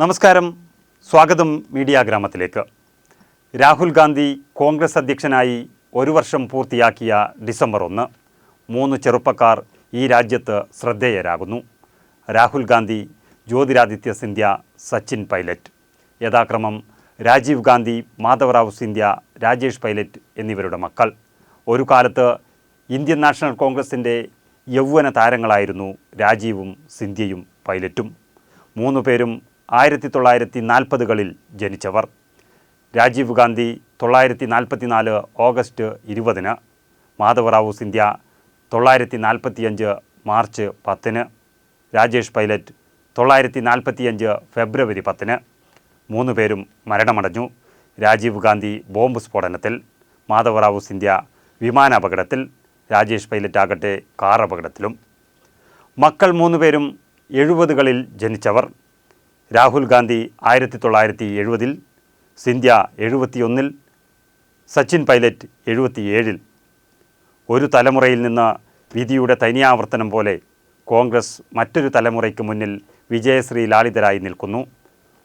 നമസ്കാരം. സ്വാഗതം മീഡിയ ഗ്രാമത്തിലേക്ക്. രാഹുൽ ഗാന്ധി കോൺഗ്രസ് അധ്യക്ഷനായി ഒരു വർഷം പൂർത്തിയാക്കിയ ഡിസംബർ ഒന്ന് മൂന്ന് ചെറുപ്പക്കാർ ഈ രാജ്യത്ത് ശ്രദ്ധേയരാകുന്നു. രാഹുൽ ഗാന്ധി ജ്യോതിരാദിത്യ സിന്ധ്യ സച്ചിൻ പൈലറ്റ്. യഥാക്രമം രാജീവ് ഗാന്ധി മാധവറാവു സിന്ധ്യ രാജേഷ് പൈലറ്റ് എന്നിവരുടെ മക്കൾ. ഒരു കാലത്ത് ഇന്ത്യൻ നാഷണൽ കോൺഗ്രസിന്റെ യൗവന താരങ്ങളായിരുന്നു രാജീവും സിന്ധ്യയും പൈലറ്റും. മൂന്നു പേരും ആയിരത്തി തൊള്ളായിരത്തി നാൽപ്പതുകളിൽ ജനിച്ചവർ. രാജീവ് ഗാന്ധി തൊള്ളായിരത്തി നാൽപ്പത്തിനാല് ഓഗസ്റ്റ് ഇരുപതിന് മാധവറാവു സിന്ധ്യ തൊള്ളായിരത്തി നാൽപ്പത്തിയഞ്ച് മാർച്ച് പത്തിന് രാജേഷ് പൈലറ്റ് തൊള്ളായിരത്തി നാൽപ്പത്തിയഞ്ച് ഫെബ്രുവരി പത്തിന് മൂന്ന് പേരും മരണമടഞ്ഞു. രാജീവ് ഗാന്ധി ബോംബ് സ്ഫോടനത്തിൽ മാധവറാവു സിന്ധ്യ വിമാനാപകടത്തിൽ രാജേഷ് പൈലറ്റ് ആകട്ടെ കാർ അപകടത്തിലും. മക്കൾ മൂന്നുപേരും എഴുപതുകളിൽ ജനിച്ചവർ. രാഹുൽ ഗാന്ധി ആയിരത്തി തൊള്ളായിരത്തി എഴുപതിൽ സിന്ധ്യ എഴുപത്തിയൊന്നിൽ സച്ചിൻ പൈലറ്റ് എഴുപത്തിയേഴിൽ. ഒരു തലമുറയിൽ നിന്ന് വിധിയുടെ തനിയാവർത്തനം പോലെ കോൺഗ്രസ് മറ്റൊരു തലമുറയ്ക്ക് മുന്നിൽ വിജയശ്രീ ലാളിതരായി നിൽക്കുന്നു.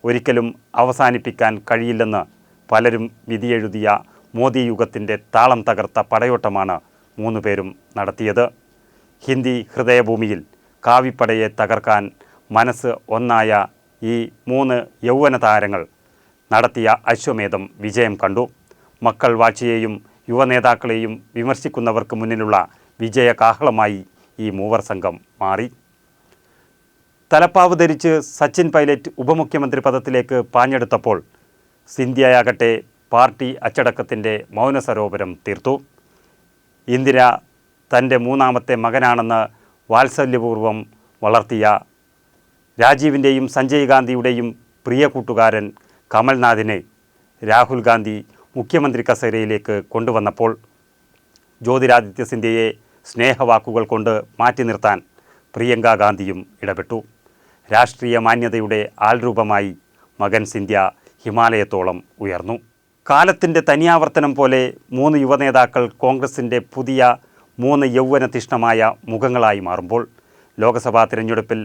ഒരിക്കലും അവസാനിപ്പിക്കാൻ കഴിയില്ലെന്ന് പലരും വിധിയെഴുതിയ മോദി യുഗത്തിന്റെ താളം തകർത്ത പടയോട്ടമാണ് മൂന്നു പേരും നടത്തിയത്. ഹിന്ദി ഹൃദയഭൂമിയിൽ കാവിപ്പടയെ തകർക്കാൻ മനസ്സ് ഒന്നായ ഈ മൂന്ന് യൗവന താരങ്ങൾ നടത്തിയ അശ്വമേധം വിജയം കണ്ടു. മക്കൾ വാഴ്ചയെയും യുവനേതാക്കളെയും വിമർശിക്കുന്നവർക്ക് മുന്നിലുള്ള വിജയ കാഹളമായി ഈ മൂവർ സംഘം മാറി. തലപ്പാവ് ധരിച്ച് സച്ചിൻ പൈലറ്റ് ഉപമുഖ്യമന്ത്രി പദത്തിലേക്ക് പാഞ്ഞെടുത്തപ്പോൾ സിന്ധ്യയാകട്ടെ പാർട്ടി അച്ചടക്കത്തിന്റെ മൗനസരോവരം തീർത്തു. ഇന്ദിര തന്റെ മൂന്നാമത്തെ മകനാണെന്ന് വാത്സല്യപൂർവം വളർത്തിയ രാജീവിന്റെയും സഞ്ജയ് ഗാന്ധിയുടെയും പ്രിയ കൂട്ടുകാരൻ കമൽനാഥിനെ രാഹുൽ ഗാന്ധി മുഖ്യമന്ത്രി കസേരയിലേക്ക് കൊണ്ടുവന്നപ്പോൾ ജ്യോതിരാദിത്യ സിന്ധ്യയെ സ്നേഹവാക്കുകൾ കൊണ്ട് മാറ്റി നിർത്താൻ പ്രിയങ്ക ഗാന്ധിയും ഇടപെട്ടു. രാഷ്ട്രീയ മാന്യതയുടെ ആൾരൂപമായി മകൻ സിന്ധ്യ ഹിമാലയത്തോളം ഉയർന്നു. കാലത്തിന്റെ തനിയാവർത്തനം പോലെ മൂന്ന് യുവനേതാക്കൾ കോൺഗ്രസിന്റെ പുതിയ മൂന്ന് യൗവനതിഷ്ണമായ മുഖങ്ങളായി മാറുമ്പോൾ ലോക്സഭാ തിരഞ്ഞെടുപ്പിൽ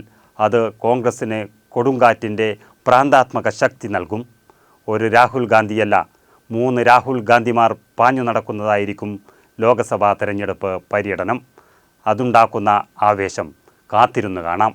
അത് കോൺഗ്രസ്സിന് കൊടുങ്കാറ്റിന്റെ പ്രാന്താത്മക ശക്തി നൽകും. ഒരു രാഹുൽ ഗാന്ധിയല്ല മൂന്ന് രാഹുൽ ഗാന്ധിമാർ പാഞ്ഞു നടക്കുന്നതായിരിക്കും ലോക്സഭാ തെരഞ്ഞെടുപ്പ് പര്യടനം. അതുണ്ടാക്കുന്ന ആവേശം കാത്തിരുന്നു കാണാം.